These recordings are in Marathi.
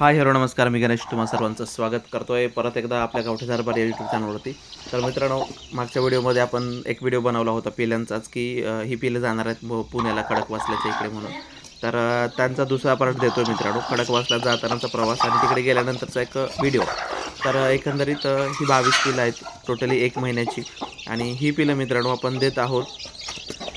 हाय हॅलो नमस्कार. मी गणेश तुम्हा सर्वांचं स्वागत करतो आहे परत एकदा आपल्या गावठी दरबार या यूट्यूब चॅनलवरती तर मित्रांनो मागच्या व्हिडिओमध्ये आपण एक व्हिडिओ बनवला होता पिल्यांचाच की ही पिलं जाणार आहेत पुण्याला खडकवासल्याच्या इकडे म्हणून. तर त्यांचा दुसरा पार्ट देतो मित्रांनो. खडकवासला जातानाचा प्रवास आणि तिकडे गेल्यानंतरचा एक व्हिडिओ. तर एकंदरीत ही बावीस पिलं आहेत. टोटली एक महिन्याची. आणि ही पिलं मित्रांनो आपण देत आहोत.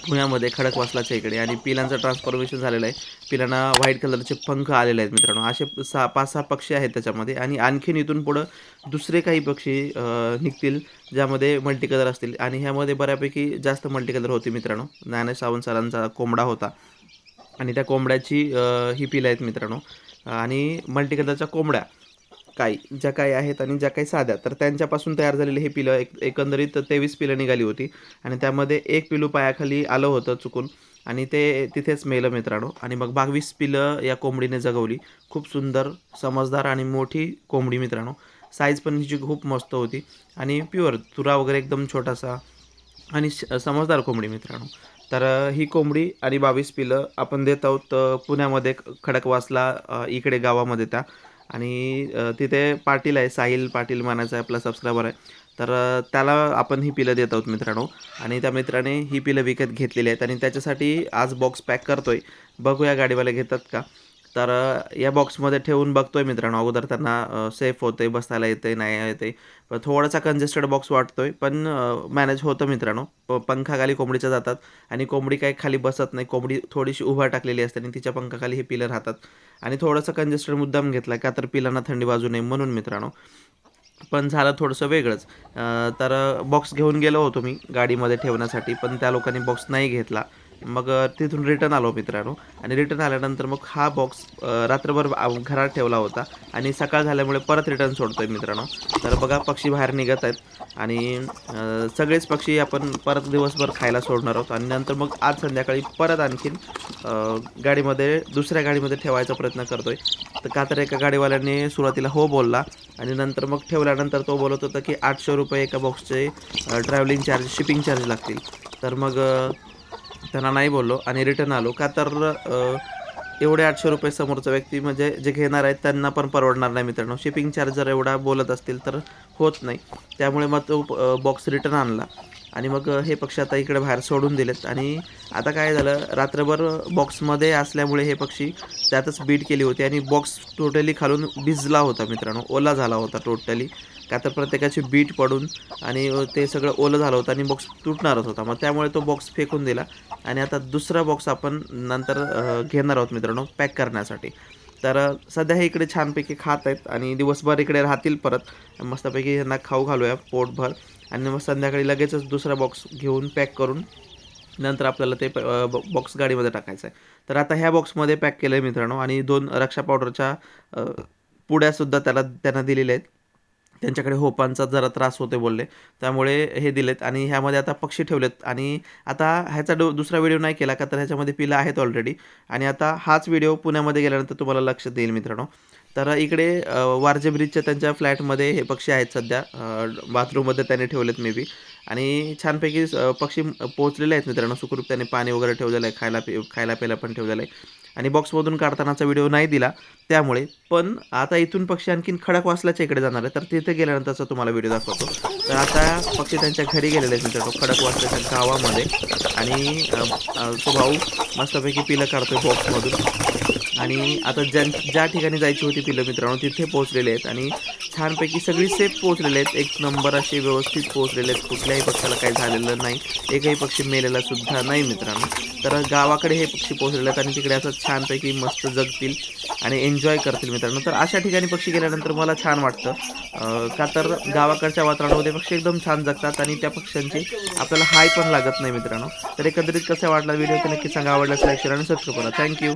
पुण्यामध्ये खडकवासलाच्या इकडे आणि पिलांचं ट्रान्सफॉर्मेशन झालेलं आहे. पिलांना व्हाईट कलरचे पंख आलेले आहेत मित्रांनो. असे सहा पाच सहा पक्षी आहेत त्याच्यामध्ये आणि आणखीन इथून पुढं दुसरे काही पक्षी निघतील ज्यामध्ये मल्टी कलर असतील. आणि ह्यामध्ये बऱ्यापैकी जास्त मल्टी कलर होते मित्रांनो. ज्ञानेश सावंत सरांचा कोंबडा होता. आणि त्या कोंबड्याची ही पिलं आहेत मित्रांनो. आणि मल्टी कलरच्या कोंबड्या. काही ज्या काही आहेत आणि ज्या काही साध्या. तर त्यांच्यापासून तयार झालेले हे पिलं एक एकंदरीत तेवीस पिलं निघाली होती. आणि त्यामध्ये एक पिलू पायाखाली आलं होतं चुकून. आणि ते तिथेच मेलं मित्रांनो. आणि मग बावीस पिलं या कोंबडीने जगवली. खूप सुंदर समजदार आणि मोठी कोंबडी मित्रांनो. साईज पण हिची खूप मस्त होती. आणि प्युअर तुरा वगैरे एकदम छोटासा आणि श- समजदार कोंबडी मित्रांनो. तर ही कोंबडी आणि बावीस पिलं आपण देत आहोत पुण्यामध्ये खडकवासला इकडे गावामध्ये त्या. आणि तिथे पाटील आहे साहिल पाटील मानाचा आपला सबस्क्रायबर आहे. तर त्याला आपण ही पिलं देत आहोत मित्रांनो. आणि त्या मित्राने ही पिलं विकत घेतलेली आहेत. आणि त्याच्यासाठी आज बॉक्स पॅक करतोय. बघूया गाडीवाले घेतात का? तर या बॉक्समध्ये ठेवून बघतोय मित्रांनो. अगोदर त्यांना सेफ होते बसायला येते नाही येते पण थोडासा कंजेस्टेड बॉक्स वाटतोय पण मॅनेज होतं मित्रांनो. प पंखाखाली कोंबडीच्या जातात आणि कोंबडी काही खाली बसत नाही. कोंबडी थोडीशी उभा टाकलेली असते आणि तिच्या पंखाखाली हे पिलं राहतात. आणि थोडंसं कंजेस्टेड मुद्दाम घेतला का तर पिलांना थंडी वाजू नये म्हणून मित्रांनो. पण झालं थोडंसं वेगळंच. तर बॉक्स घेऊन गेलो होतो मी गाडीमध्ये ठेवण्यासाठी पण त्या लोकांनी बॉक्स नाही घेतला. मग तिथून रिटर्न आलो मित्रांनो. आणि रिटर्न आल्यानंतर मग हा बॉक्स रात्रभर घरात ठेवला होता. आणि सकाळ झाल्यामुळे परत रिटर्न सोडतोय मित्रांनो. तर बघा पक्षी बाहेर निघत आहेत. आणि सगळेच पक्षी आपण परत दिवसभर खायला सोडणार आहोत. आणि नंतर मग आज संध्याकाळी परत आणखीन गाडीमध्ये दुसऱ्या गाडीमध्ये ठेवायचा प्रयत्न करतोय. तर का तर एका गाडीवाल्याने सुरुवातीला हो बोलला. आणि नंतर मग ठेवल्यानंतर तो बोलत होता की आठशे रुपये एका बॉक्सचे ट्रॅव्हलिंग चार्ज शिपिंग चार्ज लागतील. तर मग त्यांना नाही बोललो आणि रिटर्न आलो. का तर एवढे आठशे रुपये समोरचा व्यक्ती म्हणजे जे घेणार आहेत त्यांना पण परवडणार नाही मित्रांनो. शिपिंग चार्ज जर एवढा बोलत असतील तर होत नाही. त्यामुळे मग तो बॉक्स रिटर्न आणला. आणि मग हे पक्षी आता इकडे बाहेर सोडून दिलेत. आणि आता काय झालं रात्रभर बॉक्समध्ये असल्यामुळे हे पक्षी त्यातच बीट केली होती. आणि बॉक्स टोटली खालून भिजला होता मित्रांनो. ओला झाला होता टोटली का तर प्रत्येकाची बीट पडून आणि ते सगळं ओलं झालं होतं आणि बॉक्स तुटणारच होता. मग त्यामुळे तो बॉक्स फेकून दिला. आणि आता दुसरा बॉक्स आपण नंतर घेणार आहोत मित्रांनो पॅक करण्यासाठी. तर सध्या हे इकडे छानपैकी खात आहेत आणि दिवसभर इकडे राहतील परत. मस्तपैकी यांना खाऊ घालूया पोटभर. आणि मग संध्याकाळी लगेचच दुसरा बॉक्स घेऊन पॅक करून नंतर आपल्याला ते बॉक्स गाडीमध्ये टाकायचं आहे तर आता ह्या बॉक्समध्ये पॅक केलं आहे मित्रांनो आणि दोन रक्षा पावडरच्या पुड्यासुद्धा त्याला त्यांना दिलेल्या आहेत. त्यांच्याकडे होपांचा जरा त्रास होते बोलले. त्यामुळे हे दिलेत आणि ह्यामध्ये आता पक्षी ठेवलेत. आणि आता ह्याचा डो दुसरा व्हिडिओ नाही केला का तर ह्याच्यामध्ये पिलं आहेत ऑलरेडी आणि आता हाच व्हिडिओ पुण्यामध्ये गेल्यानंतर तुम्हाला लक्ष देईल मित्रांनो. तर इकडे वारजे ब्रिजच्या त्यांच्या फ्लॅटमध्ये हे पक्षी आहेत सध्या. बाथरूममध्ये त्याने ठेवलेत मे बी आणि छानपैकी पक्षी पोहोचलेले आहेत मित्रांनो. सुखरूप त्याने पाणी वगैरे ठेवलेलं आहे खायला पि खायला प्यायला पण ठेवलेलं आहे. आणि बॉक्समधून काढतानाचा व्हिडिओ नाही दिला. त्यामुळे पण आता इथून पक्षी आणखीन खडकवासल्याच्या इकडे जाणार आहे तर तिथे गेल्यानंतरचा तुम्हाला व्हिडिओ दाखवतो. तर आता पक्षी त्यांच्या घरी गेलेले आहेत मित्रांनो खडकवासल्याच्या गावामध्ये. आणि तो भाऊ मस्तपैकी पिलं काढतोय बॉक्समधून आणि आता ज्या ज्या ठिकाणी जायची होती पिलं मित्रांनो तिथे पोहोचलेले आहेत. आणि छानपैकी सगळी सेफ पोहोचलेले आहेत. एक नंबर असे व्यवस्थित पोहोचलेले आहेत. कुठल्याही पक्षाला काही झालेलं नाही. एकही पक्षी मेलेला सुद्धा नाही मित्रांनो. तर गावाकडे हे पक्षी पोहोचलेले आहेत आणि तिकडे असं छानपैकी मस्त जगतील आणि एन्जॉय करतील मित्रांनो. तर अशा ठिकाणी पक्षी गेल्यानंतर मला छान वाटतं. का तर गावाकडच्या वातावरणामध्ये पक्षी एकदम छान जगतात आणि त्या पक्ष्यांची आपल्याला हाय पण लागत नाही मित्रांनो. तर एकंदरीत कसा वाटला व्हिडिओ? तर नक्की सांगा. आवडल्यास लाईक शेअर आणि सबस्क्राईब करा. Thank you